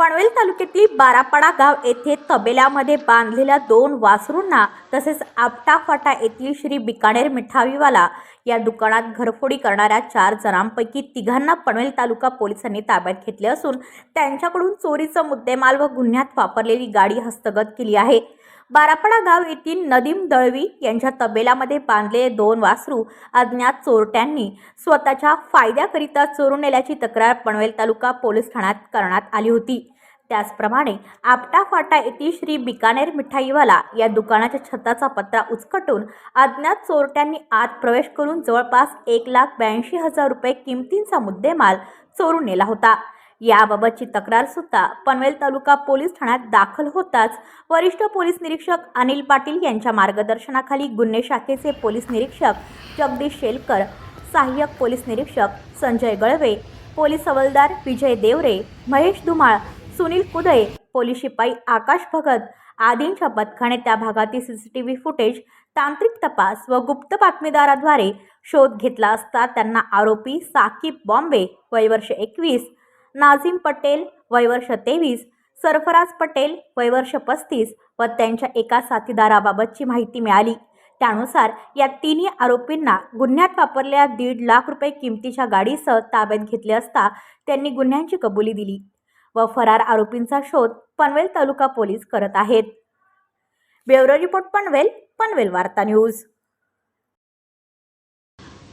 पनवेल तालुक्यातील बारापाडा गाव येथे तबेल्यामध्ये बांधलेल्या दोन वासरूंना तसेच आपटाफाटा येथील श्री बिकानेर मिठावीवाला या दुकानात घरफोडी करणाऱ्या चार जणांपैकी तिघांना पनवेल तालुका पोलिसांनी ताब्यात घेतले असून त्यांच्याकडून चोरीचा मुद्देमाल व गुन्ह्यात वापरलेली गाडी हस्तगत केली आहे. बारापडा गाव येथील नदीम दळवी यांच्या तबेल्यामध्ये बांधलेले दोन वासरू अज्ञात चोरट्यांनी स्वतःच्या फायद्याकरिता चोरून नेल्याची तक्रार पनवेल तालुका पोलीस ठाण्यात करण्यात आली होती. त्याचप्रमाणे आपटा फाटा येथील श्री बिकानेर मिठाईवाला या दुकानाच्या छताचा पत्रा उचकटून अज्ञात चोरट्यांनी आत प्रवेश करून जवळपास एक लाख ब्याऐंशी हजार रुपये किमतींचा मुद्देमाल चोरून नेला होता. याबाबतची तक्रार सुद्धा पनवेल तालुका पोलीस ठाण्यात दाखल होताच. वरिष्ठ पोलीस निरीक्षक अनिल पाटील यांच्या मार्गदर्शनाखाली गुन्हे शाखेचे पोलीस निरीक्षक जगदीश शेलकर सहाय्यक पोलीस निरीक्षक संजय गळवे पोलीस हवालदार विजय देवरे महेश धुमाळ सुनील कुदळे पोलीस शिपाई आकाश भगत आदींच्या पथकाने त्या भागातील C C T V footage तांत्रिक तपास व गुप्त बातमीदाराद्वारे शोध घेतला असता त्यांना आरोपी साकीब बॉम्बे वयवर्ष एकवीस नाझीम पटेल वयवर्ष तेवीस. सरफराज पटेल वयवर्ष पस्तीस व त्यांच्या एका साथीदाराबाबतची माहिती मिळाली. त्यानुसार या तिन्ही आरोपींना गुन्ह्यात वापरलेल्या दीड लाख रुपये किमतीच्या गाडीसह ताब्यात घेतले असता त्यांनी गुन्ह्यांची कबुली दिली व फरार आरोपींचा शोध पनवेल तालुका पोलीस करत आहेत. ब्युरो रिपोर्ट पनवेल पनवेल वार्ता न्यूज.